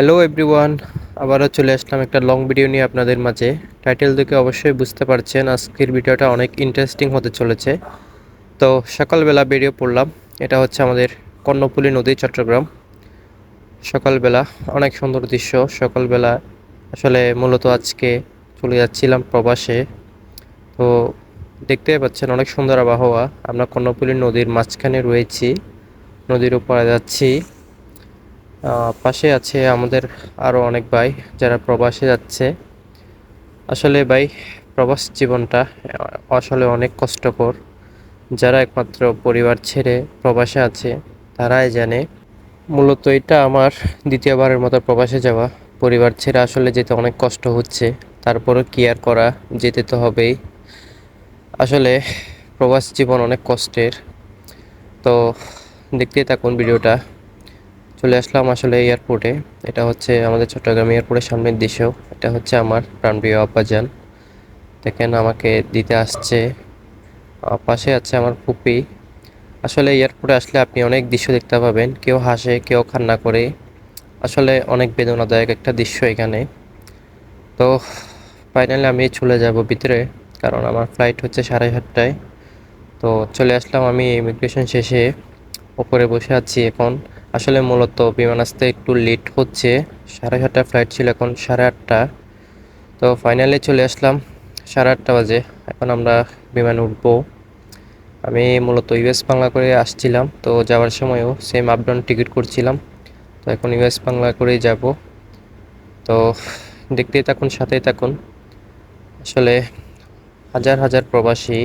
Hello everyone আবারও চলে আসলাম একটা লং ভিডিও নিয়ে আপনাদের মাঝে। টাইটেল দেখে অবশ্যই বুঝতে পারছেন, আজকের ভিডিওটা অনেক ইন্টারেস্টিং হতে চলেছে। তো সকালবেলা বেরিয়ে পড়লাম, এটা হচ্ছে আমাদের কর্ণফুলী নদী, চট্টগ্রাম। সকালবেলা অনেক সুন্দর দৃশ্য, সকালবেলা আসলে মূলত আজকে চলে যাচ্ছিলাম প্রবাসে। তো দেখতেই পাচ্ছেন অনেক সুন্দর আবহাওয়া, আমরা কর্ণফুলী নদীর মাঝখানে রয়েছি, নদীর উপরে যাচ্ছি। পাশে আছে আমাদের আরও অনেক ভাই যারা প্রবাসে যাচ্ছে। আসলে ভাই, প্রবাস জীবনটা আসলে অনেক কষ্টকর। যারা একমাত্র পরিবার ছেড়ে প্রবাসে আছে, তারাই জানে। মূলত এটা আমার দ্বিতীয়বারের মতো প্রবাসে যাওয়া। পরিবার ছেড়ে আসলে যেতে অনেক কষ্ট হচ্ছে, তারপরও কেয়ার করা যেতে তো হবেই। আসলে প্রবাস জীবন অনেক কষ্টের। তো দেখতেই থাকুন ভিডিওটা। চলে আসলাম আসলে এয়ারপোর্টে এটা হচ্ছে আমাদের চট্টগ্রাম এয়ারপোর্টের সামনের দৃশ্য এটা হচ্ছে আমার প্রাণপ্রিয় আব্বাজান। দেখেন আমাকে দিতে আসছে। পাশে আছে আমার ফুপি। আসলে এয়ারপোর্টে আসলে আপনি অনেক দৃশ্য দেখতে পাবেন। কেউ হাসে, কেউ কান্না করে। আসলে অনেক বেদনাদায়ক একটা দৃশ্য এখানে। তো ফাইনালি আমি চলে যাব ভিতরে, কারণ আমার ফ্লাইট হচ্ছে সাড়ে সাতটায়। তো চলে আসলাম আমি ইমিগ্রেশন শেষে। ওপরে বসে আছি এখন। আসলে মূলত বিমান আসতে একটু লেট হচ্ছে। সাড়ে সাতটা ফ্লাইট ছিল এখন সাড়ে আটটা তো ফাইনালি চলে আসলাম সাড়ে আটটা বাজে। এখন আমরা বিমান উঠবো। আমি মূলত ইউএস বাংলা করে আসছিলাম। তো যাওয়ার সময়ও সেম আপ ডাউন টিকিট করছিলাম। তো এখন ইউএস বাংলা করেই যাব। তো দেখতেই থাকুন, সাথেই থাকুন। আসলে হাজার হাজার প্রবাসী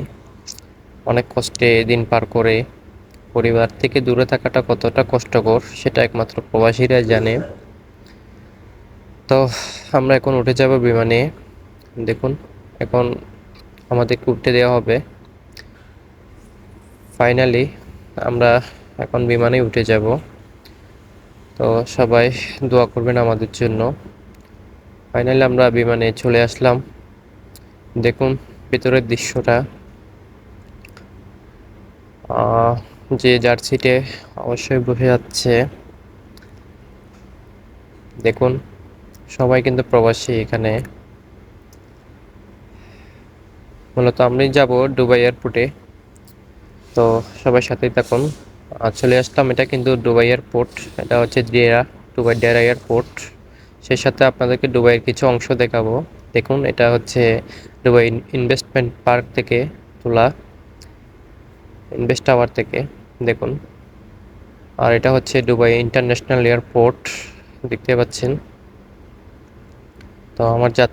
অনেক কষ্টে দিন পার করে পরিবার থেকে দূরে থাকাটা কতটা কষ্টকর, সেটা একমাত্র প্রবাসীরা জানে। তো, আমরা এখন উঠে যাব বিমানে। দেখুন, এখন আমাদেরকে উঠতে দেওয়া হবে। ফাইনালি আমরা এখন বিমানে উঠে যাব। তো, সবাই দোয়া করবেন আমাদের জন্য। ফাইনালি আমরা বিমানে চলে আসলাম। দেখুন, ভিতরের দৃশ্যটা। যে যার সিটে অবশ্যই বসে যাচ্ছে। দেখুন, সবাই কিন্তু প্রবাসী এখানে। মূলত আমি যাব দুবাই এয়ারপোর্টে। তো সবার সাথেই থাকুন। চলে আসলাম, এটা কিন্তু দুবাই এয়ারপোর্ট। এটা হচ্ছে ডেরা দুবাই ডেরা এয়ারপোর্ট। সেই সাথে আপনাদেরকে দুবাইয়ের কিছু অংশ দেখাবো। দেখুন, এটা হচ্ছে দুবাই ইনভেস্টমেন্ট পার্ক থেকে তোলা। ইনভেস্ট টাওয়ার থেকে, দেখুন। আর এটা হচ্ছে দুবাই ইন্টারন্যাশনাল এয়ারপোর্ট দেখতে পাচ্ছেন। তো আমার যাত্রা